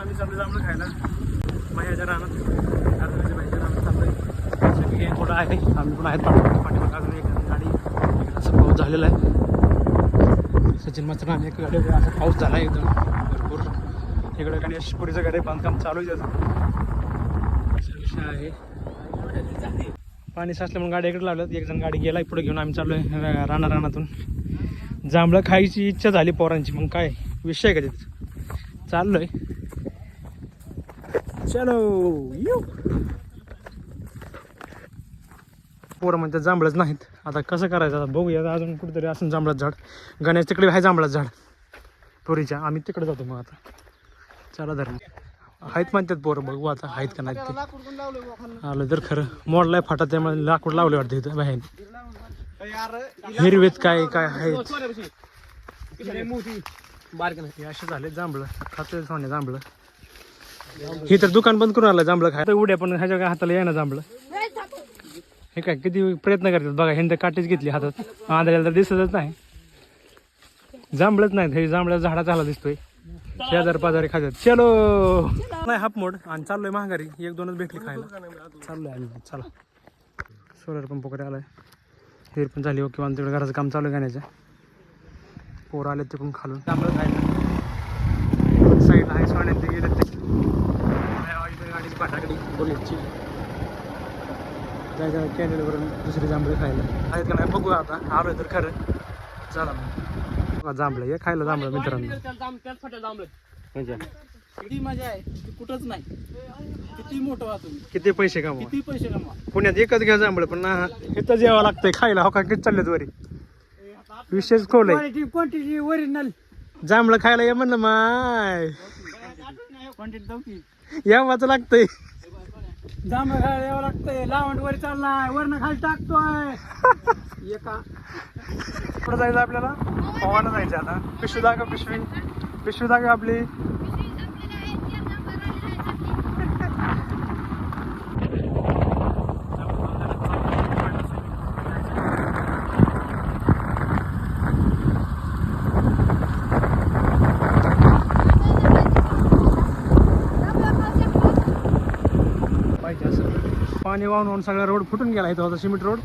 आम्ही चाललो जांभळं खायला. माझ्याच्या रानात. अर्जुनाच्या बाईच्या रानात चाललं आहे gang थोडं आहे. आम्ही पण आहेत पाठीमागे. पाठीमागे अजून एक गाडी. असं पाऊस झालेला आहे. सचिन मात्र आम्ही एक गाडी. असा पाऊस झाला आहे एकदम. भरपूर. इकडे गणेशपुरीचं गाडी बांधकाम चालू आहे असा विषय आहे. पाणी साचलं म्हणून गाडी इकडे लावल्यात. एक जण गाडी गेला पुढे घेऊन आम्ही चाललोय आहे राणा रानातून जांभळं खायची इच्छा झाली पोरांची. मग काय? विषय आहे का तिथं? आहे चलो यू पोरं म्हणतात जांभळच नाहीत. आता कसं करायचं? आता बघूया अजून कुठेतरी असं जांभळाचं झाड. गणेश तिकडे आहे जांभळाचं झाड. तुरीच्या आम्ही तिकडे जातो मग आता. चला धर्म आहेत म्हणतात पोरं. बघू आता आहेत का नाहीत ते. आलं तर खरं. मोडलाय फाटा त्यामुळे लाकूड लावले वाटतं इथं. बाहेर. हिरवेत काय काय आहेत? हे असे झाले जांभळं. खातोय सोने जांभळं. हे तर दुकान बंद करून आलं जांभळं खायला. उड्या पण ह्याच्या हाताला येणं जांभळं. हे काय किती प्रयत्न करतात बघा ह्यांनी तर काटेच घेतली हातात. आंधळ्याला तर दिसतच नाही. जांभळच नाहीत हे जांभळ्या झाडा चाला दिसतोय. शेजार पाजारी खात्यात. चलो! नाही हाफ मोड. आणि चाललोय महागारी एक दोनच भेटली खायला. चाललोय आम्ही चला. सोलर पंप वगैरे आलाय. हेर पण झाली ओके आणि तिकडे घराचं काम चालू आहे गाण्याचं. पोर आले तिकडून खालून. त्यामुळे खायला साईडला आहे सोन्यात ते. गेले ते आहे इकडे गाडीची बुलेटची जायचं कॅनेलवरून दुसरी जांभळी खायला. आहेत का नाही? बघू आता. आलोय तर खरं. चला. मग जांभळं ये खायला जांभळं मित्रांनो. किती मजा आहे. ती कुठंच नाही. किती मोठं तुम्ही. किती पैसे कमवा? किती पैसे कमवा? पुण्यात एकच घ्या जांभळं पण ना इथंच यावं लागतंय खायला. हो का? किती चाललेत वरी? विशेष खोल क्वालिटी क्वांटिटी ओरिजिनल जांभळं खायला ये म्हणलं माय. क्वांटिटी दमकी यावाचं लागतंय. जांभळ खायला यावं लागतंय. लावंड वर चाललाय. वरनं खाली टाकतोय. एका कुठं जायचं आपल्याला? पवायला जायचं आता. पिशवी दाखव पिशवी. पिशवी दाखव आपली पाहिजे असं पाणी वाहून वाहून सगळा रोड फुटून गेला. इथं होता सिमेंट रोड.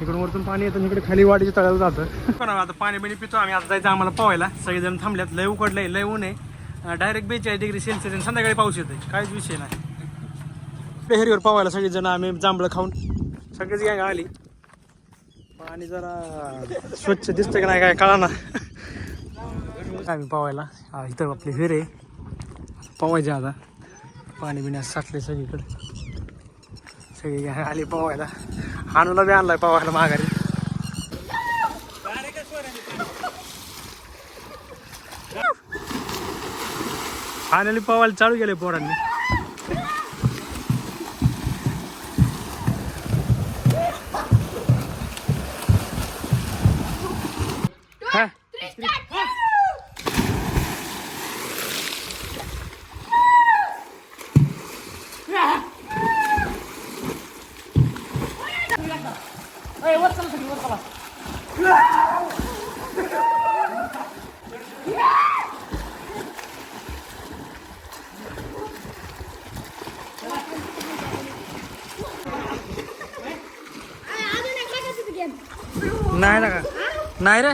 इकडून वरतून पाणी येतं इकडे खाली वाडीच्या तळ्याला जातं. पण आता पाणी बिणी पितो आम्ही आता जायचं आम्हाला पोहायला. सगळेजण थांबल्यात. लय उकडलंय लय ऊन आहे. डायरेक्ट बेचाळीस डिग्री सेल्सिअस आणि संध्याकाळी पाऊस येतोय. काहीच विषय नाही. पेहरीवर पोहायला सगळेजण आम्ही जांभळं खाऊन. सगळेच गँग आली. पाणी जरा स्वच्छ दिसतं का नाही काय कळा ना आम्ही पोहायला. इथं आपली हिरे आहे. पोवायचे आता. पाणी बिण्यास साठले सगळीकडे. सगळी आली पोवायला हानूला बी आणलाय पोवायला माघारी. हानली पोवायला चालू केले पोरांनी. हा? नाही ना का नाही रे